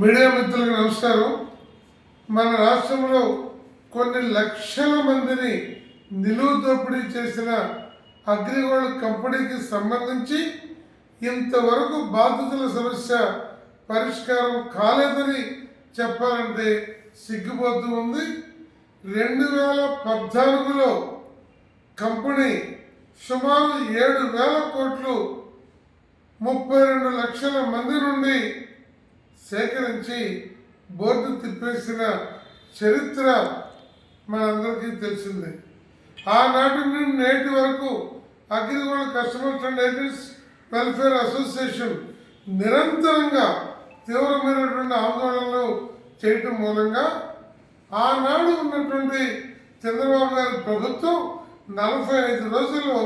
Media మిత్రులకు నమస్కారం. మన రాష్ట్రంలో కొన్ని లక్షల మందిని నిలువు దోపిడీ చేసిన అగ్రిగోల్డ్ కంపెనీకి సంబంధించి ఇంతవరకు బాధితుల సమస్య పరిష్కారం కాలేదని చెప్పాలంటే సిగ్గుపోతూ ఉంది. రెండు వేల పద్నాలుగులో కంపెనీ సుమారు ఏడు వేల కోట్లు ముప్పై రెండు లక్షల మంది నుండి సేకరించి బోర్డు తిప్పేసిన చరిత్ర మనందరికీ తెలిసిందే. ఆనాటి నుండి నేటి వరకు Agrigold customers and agents welfare association నిరంతరంగా తీవ్రమైనటువంటి ఆందోళనలు చేయటం మూలంగా ఆనాడు ఉన్నటువంటి చంద్రబాబు గారి ప్రభుత్వం నలభై ఐదు రోజుల్లో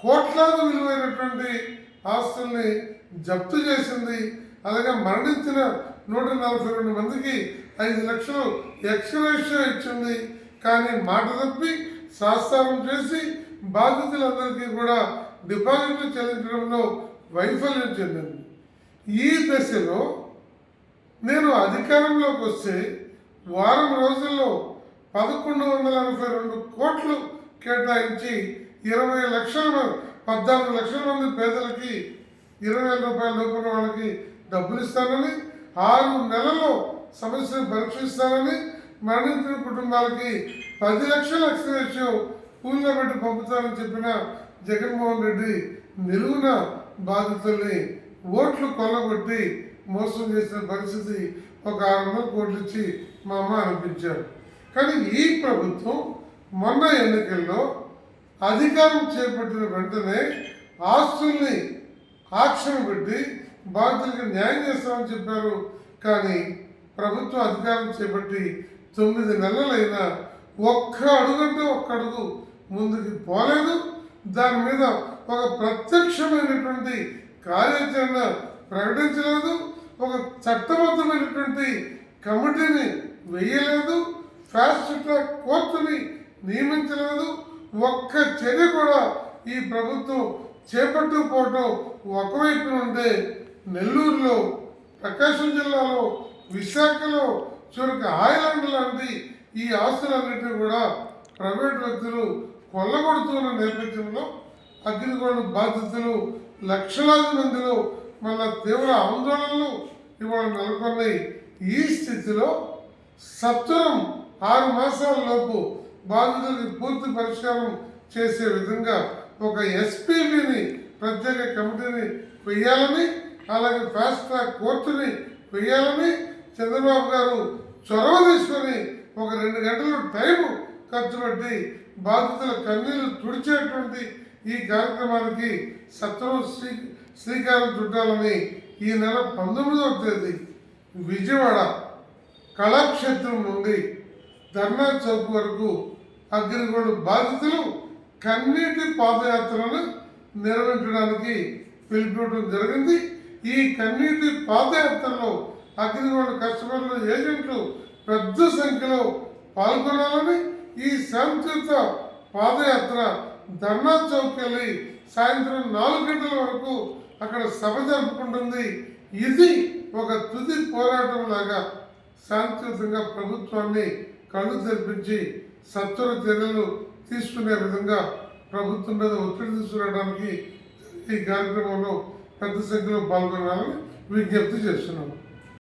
కోట్లాది విలువైనటువంటి ఆస్తుల్ని జప్తు చేసింది అలాగే మరణించిన నూట నలభై రెండు మందికి ఐదు లక్షలు ఎక్స్గ్రేషియో ఇచ్చింది. కానీ మాట తప్పి శాస్త్రం చేసి బాధితులందరికీ కూడా డిపాజిట్లు చెల్లించడంలో వైఫల్యం చెందింది. ఈ దశలో నేను అధికారంలోకి వస్తే వారం రోజుల్లో పదకొండు వందల ఎనభై రెండు కోట్లు కేటాయించి ఇరవై లక్షల పద్నాలుగు లక్షల మంది పేదలకి ఇరవై వేల రూపాయల లోపల వాళ్ళకి డబ్బులు ఇస్తానని ఆరు నెలల్లో సమస్యను పరీక్షిస్తానని మరణించిన కుటుంబాలకి పది లక్షల ఎక్స్గ్రేషియో పూల్లో పెట్టి పంపుతానని చెప్పిన జగన్మోహన్ రెడ్డి నిలువున బాధితుల్ని ఓట్లు కొల్లగొట్టి మోసం చేసిన పరిస్థితి ఒక ఆరు వందల కోట్లు ఇచ్చి మా అమ్మ అనిపించారు. కానీ ఈ ప్రభుత్వం మొన్న ఎన్నికల్లో అధికారం చేపట్టిన వెంటనే ఆస్తుల్ని ఆక్షణ పెట్టి బాధితులకు న్యాయం చేస్తామని చెప్పారు. కానీ ప్రభుత్వం అధికారం చేపట్టి తొమ్మిది నెలలైనా ఒక్క అడుగంటే ఒక్క అడుగు ముందుకు పోలేదు. దాని మీద ఒక ప్రత్యక్షమైనటువంటి కార్యాచరణ ప్రకటించలేదు. ఒక చట్టబద్ధమైనటువంటి కమిటీని వేయలేదు. ఫాస్ట్ ట్రాక్ కోర్టుని నియమించలేదు. ఒక్క చర్య కూడా ఈ ప్రభుత్వం చేపట్టుకుపోవటం ఒకవైపు ఉంటే నెల్లూరులో ప్రకాశం జిల్లాలో విశాఖలో చివరికి ఐలాండ్ లాంటి ఈ ఆస్తులన్నింటినీ కూడా ప్రైవేట్ వ్యక్తులు కొల్లగొడుతున్న నేపథ్యంలో అగ్నిగోళ బాధితులు లక్షలాది మందిలో మళ్ళా తీవ్ర ఆందోళనలు ఇవాళ నెలకొన్నాయి. ఈ స్థితిలో సత్వరం ఆరు మాసాల లోపు బాధితులకి పూర్తి పరిష్కారం చేసే విధంగా ఒక ఎస్పీబీని ప్రత్యేక కమిటీని వెయ్యాలని అలాగే ఫాస్ట్ ట్రాక్ కోర్టుని వెయ్యాలని చంద్రబాబు గారు చొరవ తీసుకొని ఒక రెండు గంటలు టైం ఖర్చు పెట్టి బాధితుల కన్నీళ్ళు తుడిచేటువంటి ఈ కార్యక్రమానికి సత్వం శ్రీ శ్రీకారం చుట్టాలని ఈ నెల పంతొమ్మిదవ తేదీ విజయవాడ కళాక్షేత్రం నుండి ధర్నా చౌక్ వరకు అగ్నిగోడు బాధితులు కన్నీటి పాదయాత్రను నిర్వహించడానికి పిలుపుకోవడం జరిగింది. ఈ కన్నీటి పాదయాత్రలో అగ్రిగోల్డ్ కస్టమర్లు ఏజెంట్లు పెద్ద సంఖ్యలో పాల్గొనాలని ఈ శాంతియుత పాదయాత్ర ధర్నా చౌక్ వెళ్ళి సాయంత్రం నాలుగు గంటల వరకు అక్కడ సభ జరుపుకుంటుంది. ఇది ఒక తుది పోరాటం లాగా శాంతియుతంగా ప్రభుత్వాన్ని కళ్ళు తెరిపించి సత్వర చర్యలు తీసుకునే విధంగా ప్రభుత్వం మీద ఒత్తిడి తీసుకురావడానికి ఈ కార్యక్రమంలో పెద్ద సంఖ్యలో పాల్గొనాలని విజ్ఞప్తి చేస్తున్నాము